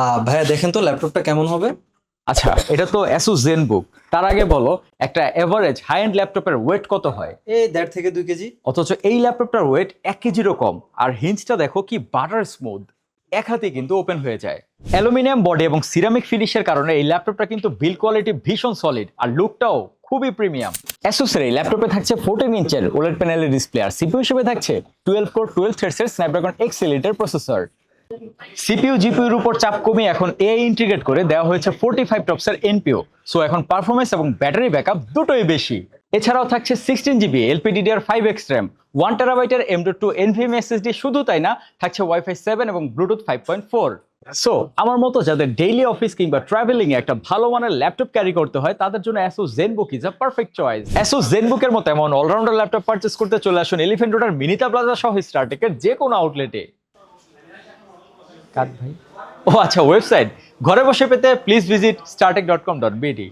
আহ, ভাইয়া দেখেন তো ল্যাপটপটা কেমন হবে? আচ্ছা এটা তো অ্যাসুস জেনবুক তার আগে বলো একটা এভারেজ হাই এন্ড ল্যাপটপের ওয়েট কত হয়? এই দেড় থেকে দুই কেজি। অথচ এই ল্যাপটপটার ওয়েট এক কেজিরও কম। আর হিঞ্জটা দেখো কি বাটার স্মুথ এক হাতে কিন্তু ওপেন হয়ে যায়। অ্যালুমিনিয়াম বডি এবং সিরামিক ফিনিশের কারণে এই ল্যাপটপটা কিন্তু বিল কোয়ালিটি ভীষণ সলিড আর লুকটাও খুবই প্রিমিয়াম অ্যাসুসের এই ল্যাপটপে থাকছে ফোরটিন ইঞ্চের ওলেড প্যানেলের ডিসপ্লে আর সিপিইউ হিসেবে থাকছে টুয়েলভ কোর টুয়েলভ থ্রেডসের স্ন্যাপড্রাগন এক্স এলিটের প্রসেসর সিপিইউ জিপিইউর উপর চাপ কমিয়ে এখন এ ইন্টিগ্রেট করে দেওয়া হয়েছে ফোর্টি ফাইভ টপসের এনপিও সো এখন পারফরমেন্স এবং ব্যাটারি ব্যাকআপ দুটোই বেশি। এছাড়াও থাকছে sixteen GB LPDDR five X RAM one টেরাবাইটের M dot two NVMe SSD শুধু তাই না, থাকছে ওয়াইফাই সেভেন এবং Bluetooth five point four so আমার মতো যাদের ডেইলি অফিস কিংবা ট্রাভেলিং এ একটা ভালো মানের ল্যাপটপ ক্যারি করতে হয়, তাদের জন্য Asus Zenbook is a perfect choice Asus জেনবুকের মতো এমন অলরাউন্ডার ল্যাপটপ পারচেস করতে চলে আসুন এলিফেন্ট রোডার মিনিতা প্লাজা সহ স্টার্টেকের যে কোনো আউটলেটে কাট ভাই। ও আচ্ছা ওয়েবসাইট ঘরে বসে পেতে please visit StarTech dot com dot BD